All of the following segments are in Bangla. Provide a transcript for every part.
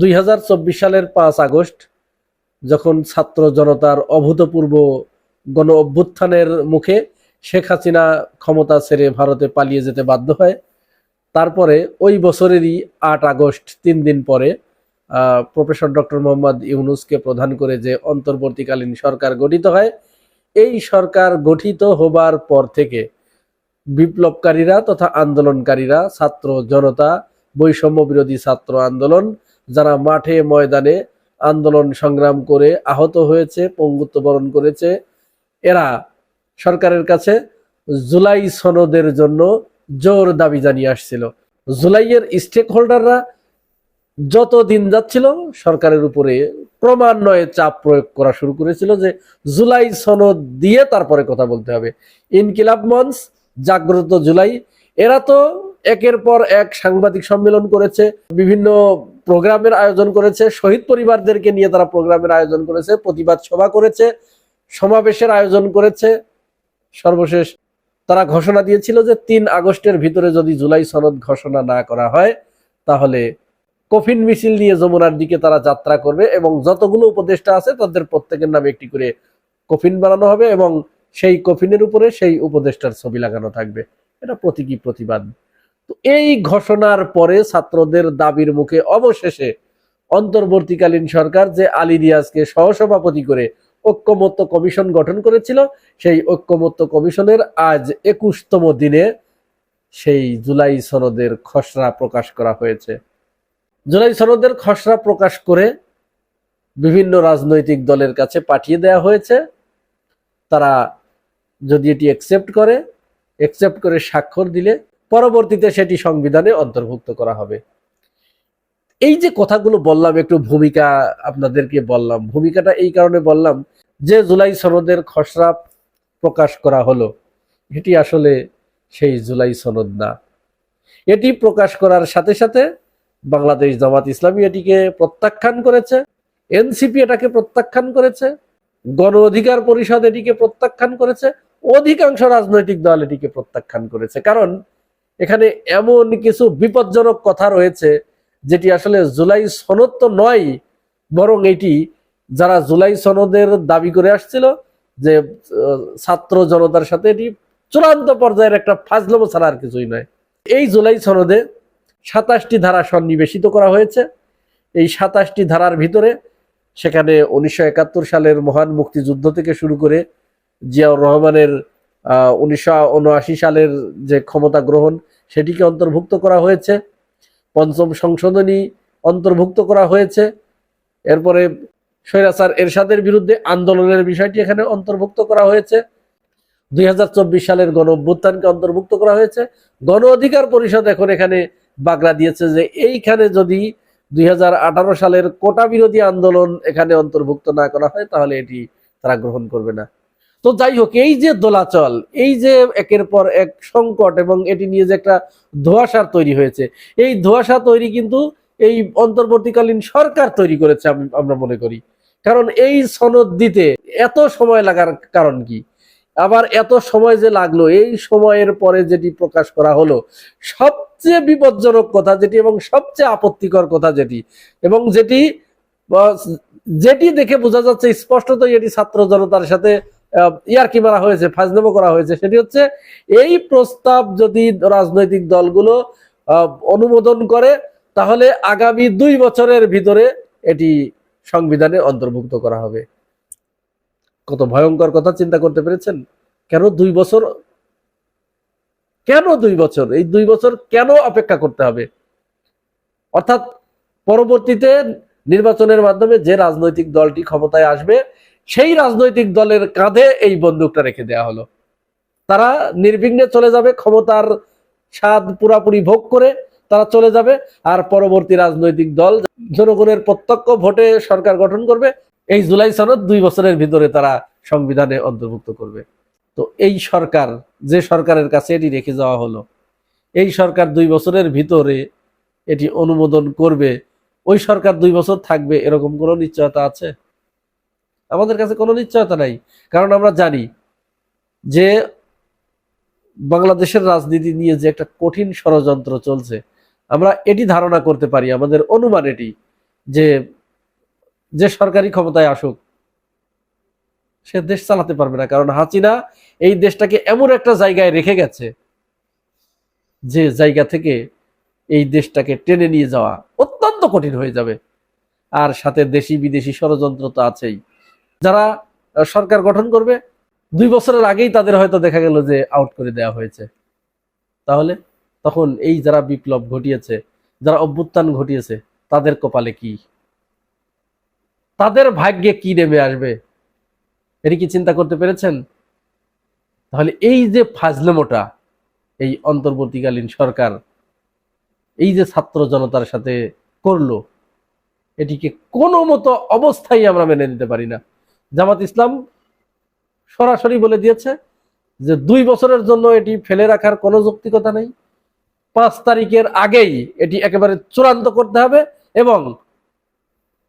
দুই হাজার চব্বিশ সালের পাঁচ আগস্ট, যখন ছাত্র জনতার অভূতপূর্ব গণ অভ্যুত্থানের মুখে শেখ হাসিনা ক্ষমতা ছেড়ে ভারতে পালিয়ে যেতে বাধ্য হয়, তারপরে ওই বছরেরই আট আগস্ট, তিন দিন পরে প্রফেসর ডক্টর মোহাম্মদ ইউনুসকে প্রধান করে যে অন্তর্বর্তীকালীন সরকার গঠিত হয়, এই সরকার গঠিত হবার পর থেকে বিপ্লবকারীরা তথা আন্দোলনকারীরা, ছাত্র জনতা বৈষম্য বিরোধী ছাত্র আন্দোলন যারা মাঠে ময়দানে আন্দোলন সংগ্রাম করে আহত হয়েছে, পঙ্গুত্ব বরণ করেছে, এরা সরকারের কাছে জুলাই সনদের জন্য জোর দাবি জানিয়ে আসছিল। জুলাইয়ের স্টেক হোল্ডাররা যত দিন যাচ্ছিল, সরকারের উপরে ক্রমান্বয়ে চাপ প্রয়োগ করা শুরু করেছিল যে জুলাই সনদ দিয়ে তারপরে কথা বলতে হবে। ইনকিলাব মঞ্চ, জাগ্রত জুলাই, এরা তো একের পর এক সাংবাদিক সম্মেলন করেছে, বিভিন্ন প্রোগ্রামের আয়োজন করেছে, শহীদ পরিবারদেরকে নিয়ে তারা প্রোগ্রামের আয়োজন করেছে, প্রতিবাদ সভা করেছে, সমাবেশের আয়োজন করেছে। সর্বশেষ তারা ঘোষণা দিয়েছিল যে তিন আগস্টের ভিতরে যদি জুলাই সনদ ঘোষণা না করা হয়, তাহলে কফিন মিছিল নিয়ে যমুনার দিকে তারা যাত্রা করবে এবং যতগুলো উপদেষ্টা আছে তাদের প্রত্যেকের নামে একটি করে কফিন বানানো হবে এবং সেই কফিনের উপরে সেই উপদেষ্টার ছবি লাগানো থাকবে। এটা প্রতীকী প্রতিবাদ। এই ঘোষণার পরে ছাত্রদের দাবির মুখে অবশেষে অন্তর্বর্তীকালীন সরকার যে আলী রিয়াজকে সহসভাপতি করে ঐক্যমত্য কমিশন গঠন করেছিল, সেই ঐক্যমত্য কমিশনের আজ একুশতম দিনে সেই জুলাই সনদের খসড়া প্রকাশ করা হয়েছে। জুলাই সনদের খসড়া প্রকাশ করে বিভিন্ন রাজনৈতিক দলের কাছে পাঠিয়ে দেওয়া হয়েছে। তারা যদি এটি একসেপ্ট করে একসেপ্ট করে স্বাক্ষর দিলে পরবর্তীতে সেটি সংবিধানে অন্তর্ভুক্ত করা হবে। এই যে কথাগুলো বললাম, একটু ভূমিকা আপনাদেরকে বললাম, ভূমিকাটা এই কারণে বললাম যে জুলাই সনদের খসড়া প্রকাশ করা হলো, এটি আসলে সেই জুলাই সনদ না। এটি প্রকাশ করার সাথে সাথে বাংলাদেশ জামাত ইসলামী এটিকে প্রত্যাখ্যান করেছে, এনসিপি এটাকে প্রত্যাখ্যান করেছে, গণ অধিকার পরিষদ এটিকে প্রত্যাখ্যান করেছে, অধিকাংশ রাজনৈতিক দল এটিকে প্রত্যাখ্যান করেছে। কারণ এখানে এমন কিছু বিপজ্জনক কথা রয়েছে, যেটি আসলে জুলাই সনদ তো নয়, বরং এটি যারা জুলাই সনদের দাবি করে আসছিল যে ছাত্র জনতার সাথে এটি চূড়ান্ত পর্যায়ের একটা ফাজলম ছাড়া আর কিছুই নয়। এই জুলাই সনদে সাতাশটি ধারা সন্নিবেশিত করা হয়েছে। এই সাতাশটি ধারার ভিতরে সেখানে উনিশশো একাত্তর সালের মহান মুক্তিযুদ্ধ থেকে শুরু করে জিয়াউর রহমানের উনিশশো উনআশি সালের যে ক্ষমতা গ্রহণ, সেটিকে অন্তর্ভুক্ত করা হয়েছে। পঞ্চম সংশোধনী অন্তর্ভুক্ত করা হয়েছে। এরপরে স্বৈরাচার এরশাদের বিরুদ্ধে আন্দোলনের বিষয়টি এখানে অন্তর্ভুক্ত করা হয়েছে। দুই হাজার চব্বিশ সালের গণ অভ্যুত্থানকে অন্তর্ভুক্ত করা হয়েছে। গণ অধিকার পরিষদ এখন এখানে বাগড়া দিয়েছে যে এইখানে যদি দুই হাজার আঠারো সালের কোটা বিরোধী আন্দোলন এখানে অন্তর্ভুক্ত না করা হয়, তাহলে এটি তারা গ্রহণ করবে না। তো যাই হোক, এই যে দোলাচল, এই যে একের পর এক সংকট এবং এটি নিয়ে যে একটা ধোঁয়াশার তৈরি হয়েছে, এই ধোঁয়াশা তৈরি কিন্তু এই অন্তর্বর্তীকালীন সরকার তৈরি করেছে আমি- আমরা মনে করি। কারণ এই সনদ দিতে এত সময় লাগার কারণ কি? আবার এত সময় যে লাগল, এই সময়ের পরে যেটি প্রকাশ করা হলো, সবচেয়ে বিপজ্জনক কথা যেটি এবং সবচেয়ে আপত্তিকর কথা যেটি, এবং যেটি যেটি দেখে বোঝা যাচ্ছে স্পষ্টতই এটি ছাত্র জনতার সাথে ইয়ারকি মারা হয়েছে, ফাজলামো করা হয়েছে, সেটি হচ্ছে এই প্রস্তাব যদি রাজনৈতিক দলগুলো অনুমোদন করে, তাহলে আগামী দুই বছরের ভিতরে এটি সংবিধানে অন্তর্ভুক্ত করা হবে। কত ভয়ঙ্কর কথা চিন্তা করতে পেরেছেন? কেন দুই বছর? কেন দুই বছর? এই দুই বছর কেন অপেক্ষা করতে হবে? অর্থাৎ পরবর্তীতে নির্বাচনের মাধ্যমে যে রাজনৈতিক দলটি ক্ষমতায় আসবে সেই রাজনৈতিক দলের কাঁধে এই বন্দুকটা রেখে দেওয়া হলো। তারা নির্বিঘ্নে চলে যাবে, ক্ষমতার স্বাদ পুরাপুরি ভোগ করে তারা চলে যাবে আর পরবর্তী রাজনৈতিক দল জনগণের প্রত্যক্ষ ভোটে সরকার গঠন করবে। এই জুলাই সনদ দুই বছরের ভিতরে তারা সংবিধানে অন্তর্ভুক্ত করবে। তো এই সরকার, যে সরকারের কাছে এটি রেখে যাওয়া হলো, এই সরকার দুই বছরের ভিতরে এটি অনুমোদন করবে। ওই সরকার দুই বছর থাকবে, এরকম কোনো নিশ্চয়তা আছে? আমাদের কাছে কোনো নিশ্চয়তা নাই। কারণ আমরা জানি যে বাংলাদেশের রাজনীতি নিয়ে যে একটা কঠিন ষড়যন্ত্র চলছে, আমরা এটি ধারণা করতে পারি, আমাদের অনুমান এটি যে যে সরকারি ক্ষমতায় আসুক, সে দেশ চালাতে পারবে না। কারণ হাসিনা এই দেশটাকে এমন একটা জায়গায় রেখে গেছে যে জায়গা থেকে এই দেশটাকে টেনে নিয়ে যাওয়া অত্যন্ত কঠিন হয়ে যাবে। আর সাথে দেশি বিদেশি ষড়যন্ত্র তো আছেই। যারা সরকার গঠন করবে, দুই বছরের আগেই তাদের হয়তো দেখা গেল যে আউট করে দেওয়া হয়েছে। তাহলে তখন এই যারা বিপ্লব ঘটিয়েছে, যারা অভ্যুত্থান ঘটিয়েছে, তাদের কপালে কি? তাদের ভাগ্যে কি নেমে আসবে? এটি কি চিন্তা করতে পেরেছেন? তাহলে এই যে ফাজলেমোটা, এই অন্তর্বর্তীকালীন সরকার, এই যে ছাত্র জনতার সাথে করল, এটিকে কোনো মতো অবস্থায় আমরা মেনে নিতে পারি না। জামাত ইসলাম সরাসরি বলে দিয়েছে যে দুই বছরের জন্য এটি ফেলে রাখার কোনো যৌক্তিকতা নেই। পাঁচ তারিখের আগেই এটি একেবারে চূড়ান্ত করতে হবে এবং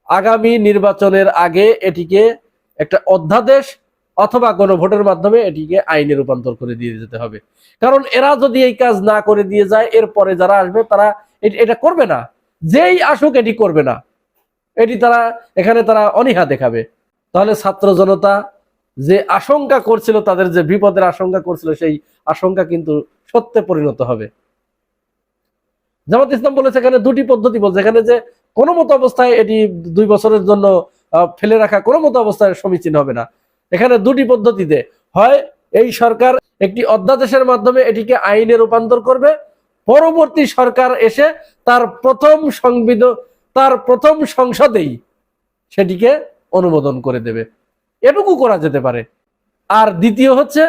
আগামী নির্বাচনের আগে এটিকে একটা অধ্যাদেশ অথবা কোনো ভোটের মাধ্যমে এটিকে আইনে রূপান্তর করে দিয়ে যেতে হবে। কারণ এরা যদি এই কাজ না করে দিয়ে যায়, এরপরে যারা আসবে তারা এটি- এটা করবে না। যেই আসুক এটি করবে না। এটি তারা, এখানে তারা অনীহা দেখাবে। তাহলে ছাত্র জনতা যে আশঙ্কা করছিল, তাদের যে বিপদের আশঙ্কা করছিল, সেই আশঙ্কা কিন্তু সত্যে পরিণত হবে। জামাত ইসলাম বলেছে এখানে দুটি পদ্ধতি বলছে। এখানে যে কোনো মতো অবস্থায় এটি দুই বছরের জন্য ফেলে রাখা কোনো মতো অবস্থায় সমীচীন হবে না। এখানে দুটি পদ্ধতিতে হয়, এই সরকার একটি অধ্যাদেশের মাধ্যমে এটিকে আইনে রূপান্তর করবে, পরবর্তী সরকার এসে তার প্রথম সংবিধান তার প্রথম সংসদেই সেটিকে অনুমোদন করে দেবে। এটুকু করা যেতে পারে। আর দ্বিতীয় হচ্ছে,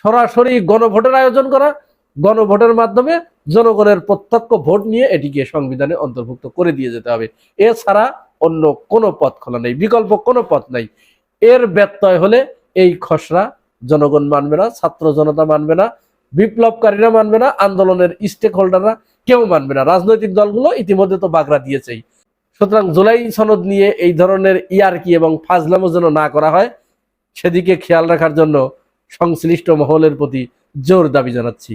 সরাসরি গণভোটের আয়োজন করা। গণভোটের মাধ্যমে জনগণের প্রত্যক্ষ ভোট নিয়ে এটিকে সংবিধানে অন্তর্ভুক্ত করে দিয়ে যেতে হবে। এছাড়া অন্য কোনো পথ খোলা নেই, বিকল্প কোনো পথ নাই। এর ব্যত্যয় হলে এই খসড়া জনগণ মানবে না, ছাত্র জনতা মানবে না, বিপ্লবকারীরা মানবে না, আন্দোলনের স্টেক হোল্ডাররা কেউ মানবে না। রাজনৈতিক দলগুলো ইতিমধ্যে তো বাগড়া দিয়েছেই। সুতরাং জুলাই সনদ নিয়ে এই ধরনের ইয়ারকি এবং ফাজলামো যেন না করা হয়, সেদিকে খেয়াল রাখার জন্য সংশ্লিষ্ট মহলের প্রতি জোর দাবি জানাচ্ছি।